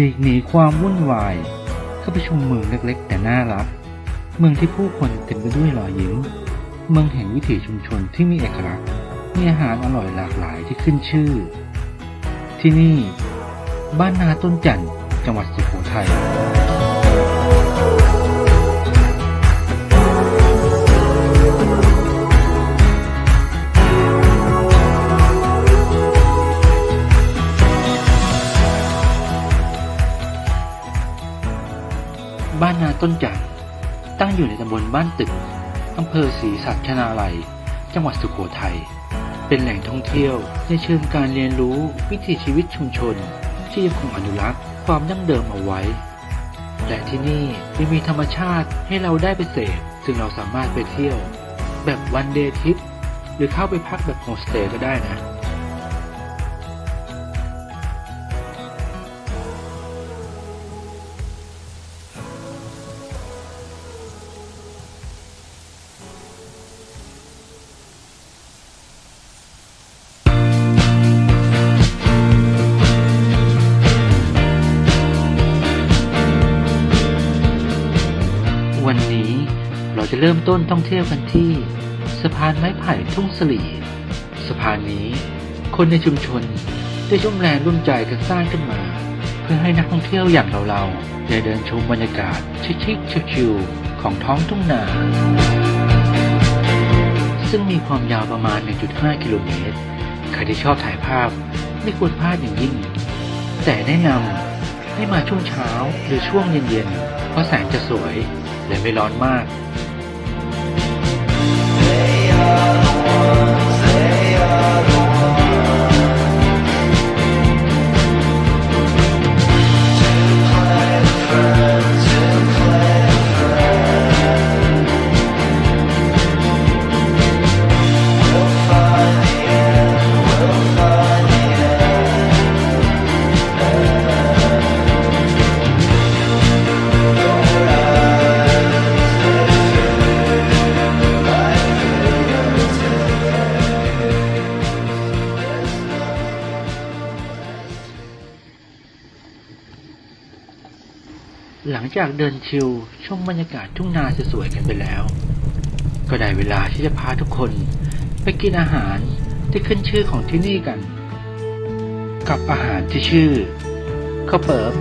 หลีกหนีความวุ่นวาย เข้าไปชมเมืองเล็กๆ แต่น่ารัก เมืองที่ผู้คนเต็มไปด้วยรอยยิ้ม เมืองแห่งวิถีชุมชนที่มีเอกลักษณ์ มีอาหารอร่อยหลากหลายที่ขึ้นชื่อ ที่นี่ บ้านนาต้นจันทร์จังหวัดสุโขทัย ต้นจันทร์ตั้งอยู่ในตำบลบ้านตึกอำเภอศรีสัชนาลัย จังหวัดสุโขทัย เป็นแหล่งท่องเที่ยวในเชิงการเรียนรู้วิถีชีวิตชุมชน ที่ยังคงอนุรักษ์ความดั้งเดิมเอาไว้ และที่นี่ยังมีธรรมชาติให้เราได้ไปเสพซึ่งเราสามารถไปเที่ยว แบบวันเดย์ทริปหรือเข้าไปพักแบบโฮมสเตย์ก็ได้นะ เริ่มต้นท่องเที่ยวกันที่สะพานไม้ไผ่ทุ่งสลีสะพานนี้ คนในชุมชนได้ร่วมแรงร่วมใจกันสร้างขึ้นมา เพื่อให้นักท่องเที่ยวอย่างเราๆได้เดินชมบรรยากาศชิคๆชิวๆของท้องทุ่งนา ซึ่งมีความยาวประมาณ 1.5 กิโลเมตรใครที่ชอบถ่ายภาพไม่ควรพลาดอย่างยิ่ง แต่แนะนำให้มาช่วงเช้าหรือช่วงเย็นๆเพราะแสงจะสวยและไม่ร้อนมาก Thank you. หลังจากเดินชิลชมบรรยากาศทุ่งนาสวยๆกันไปแล้ว ก็ได้เวลาที่จะพาทุกคน ไปกินอาหารที่ขึ้นชื่อของที่นี่กัน กับอาหารที่ชื่อข้าวเปิบ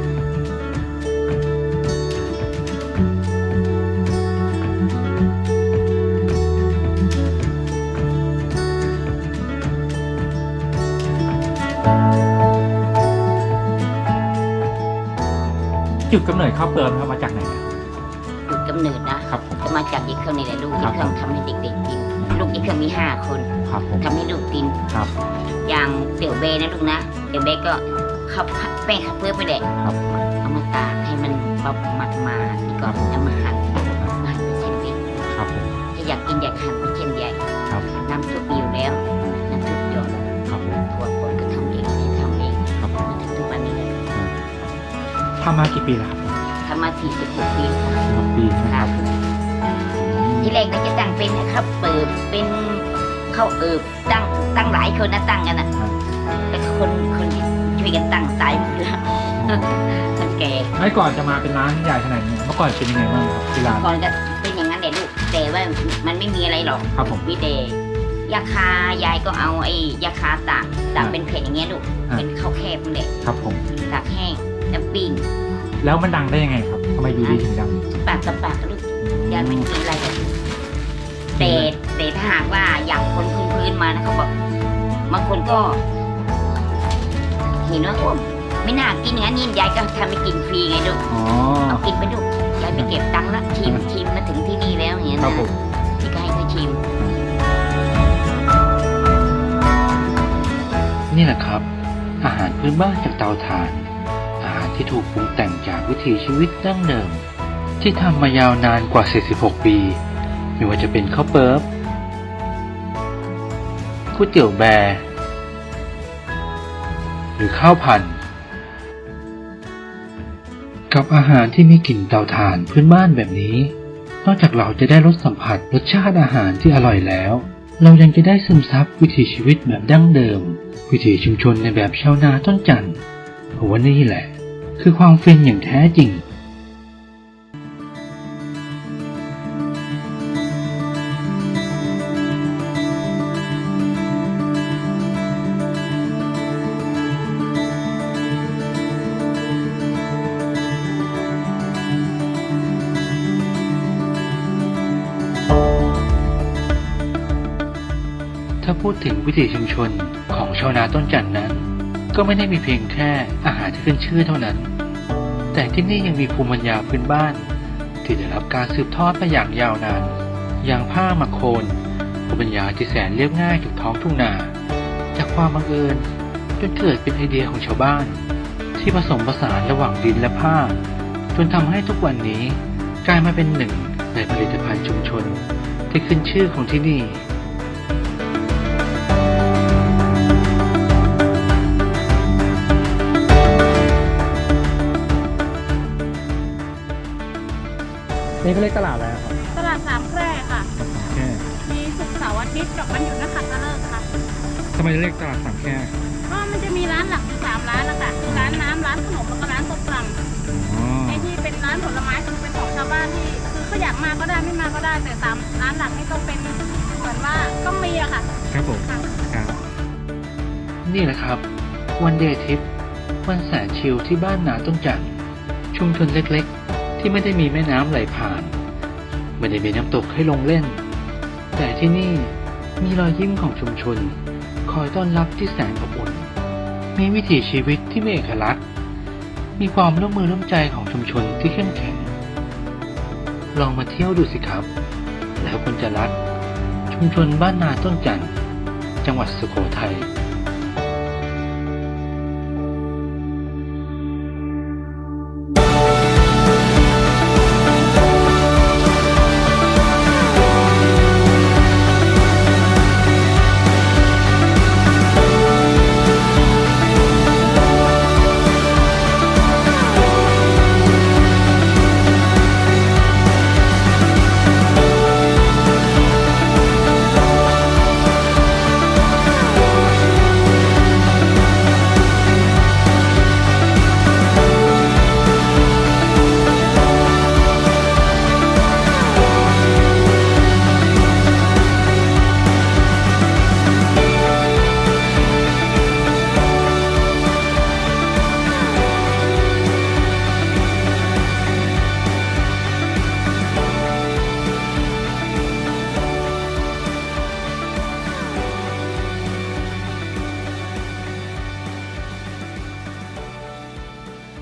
จุดกำเนิดข้าวเปิมครับมาจากไหนอะ จุดกำเนิดนะครับผมก็มาจากยายเครื่องนี่แหละลูกครัยาบยเครื่องทำให้เด็กๆกินลูกยายเครื่องมีห้าคนครับผม ทำให้ลูกกินครับ อย่างเตี๋ยวเบนะลูกนะเตี๋ยวเบก็ข้าวแป้งข้าวเพื่อไปแหละครับ เอามาตากให้มันเบามัดมาที่ก่อนเอามาหั่นมาหั่นเป็นเส้นเล็กครับผมถ้าอยากกินอยากหั่นเป็นเส้นใหญ่ ทำมากี่ปีแล้วครับทำมาสี่สิบหกปีค่ะสิบปีใช่ไหมคครัรับบที่แรกก็จะตั้งเป็นนะครับเปิดเป็นข้าวเอิบตั้งตั้งหลายคนนะตั้งกันนะแต่คนคนที่ช่วยกันตั้งตายหมดแล้วมันแก่ไม่ก่อนจะมาเป็นร้านใหญ่ขนาดนี้เมื่อก่อนเป็นยังไงบ้างครับที่ร้านก่อนก็เป็นอย่างนั้นแหละลูกแต่ว่ามันไม่มีอะไรหรอก ครับผมมีแต่ยาคายายก็เอาไอ้ยาคาตากตากเป็นแผ่นอย่างเงี้ยลูก อ่าเป็นข้าวแคบนั่นแหละครับผมตากแห้ง แล้วปิ้งแล้วมันดังได้ยังไงครับทำไมอยู่ดีถึงดังปากกับปากกับลูกยายไม่มีอะไรหรอกแต่แต่ถ้าหากว่าอยากคนพื้นๆมานะเขาบอกบางคนก็เห็นว่าโอ้ไม่น่ากินอย่างนั้นนี่ยายก็ทำให้กินฟรีไงลูกอ๋อเอากินไปลูกยายไปเก็บตังค์ละชิมอ่าชิมมาถึงที่นี่แล้วอย่างเงี้ยครับนะผมที่ก็ให้เขาชิม นี่แหละครับ อาหารพื้นบ้านจากเตาถ่านอาหาร ที่ถูกปรุงแต่งจากวิถีชีวิตดั้งเดิม ที่ทำมายาวนานกว่า 46 ปี ไม่ว่าจะเป็นข้าวเปิบก๋วยเตี๋ยวแบร์หรือข้าวผันกับอาหารที่มีกลิ่นเตาถ่านพื้นบ้านแบบนี้ นอกจากเราจะได้รสสัมผัสรสชาติอาหารที่อร่อยแล้ว เรายังจะได้ซึมซับวิถีชีวิตแบบดั้งเดิม วิถีชุมชนในแบบชาวนาต้นจันทร์เพราะว่านี่แหละ คือความฟินอย่างแท้จริงถ้าพูดถึงวิถีชุมชนของชาวนาต้นจันทร์นั้น ก็ไม่ได้มีเพียงแค่อาหารที่ขึ้นชื่อเท่านั้น แต่ที่นี่ยังมีภูมิปัญญาพื้นบ้าน ที่ได้รับการสืบทอดมาอย่างยาวนาน อย่างผ้ามาโคนภูมิปัญญาที่แสนเรียบง่ายจากท้องทุ่งนา จากความบังเอิญจนเกิดเป็นไอเดียของชาวบ้าน ที่ผสมผสานระหว่างดินและผ้า จนทำให้ทุกวันนี้กลายมาเป็นหนึ่งในผลิตภัณฑ์ชุมชน ที่ขึ้นชื่อของที่นี่ นี่เขาเรียกตลาดอะไรครับตลาดสามแคร่ค่ะแค่มีศุกร์เสาร์อาทิตย์กับวันหยุดนักขัตฤกษ์ค่ะ ทำไมเรียกตลาดสามแค่ก็มันจะมีร้านหลักอยู่สามร้านแล้วค่ะร้านน้ำร้านขนมแล้วก็ร้านส้มตำอ๋อไอ้ที่เป็นร้านผลไม้คือเป็นของชาวบ้านที่ คือเขาอยากมาก็ได้ไม่มาก็ได้แต่สามร้านหลักนี่ต้องเป็นเหมือนว่าต้องมีอะค่ะ ครับผมค่ะ ครับ นี่แหละครับ วันเดย์ทริปวันแสนชิลที่บ้านนาต้นจันทร์ชุมชนเล็กๆ ที่ไม่ได้มีแม่น้ำไหลผ่าน ไม่ได้มีน้ำตกให้ลงเล่น แต่ที่นี่มีรอยยิ้มของชุมชน คอยต้อนรับที่แสนอบอุ่น มีวิถีชีวิตที่มีเอกลักษณ์ มีความร่วมมือร่วมใจของชุมชนที่เข้มแข็ง ลองมาเที่ยวดูสิครับ แล้วคุณจะรัก ชุมชนบ้านนาต้นจันทร์จังหวัดสุโขทัย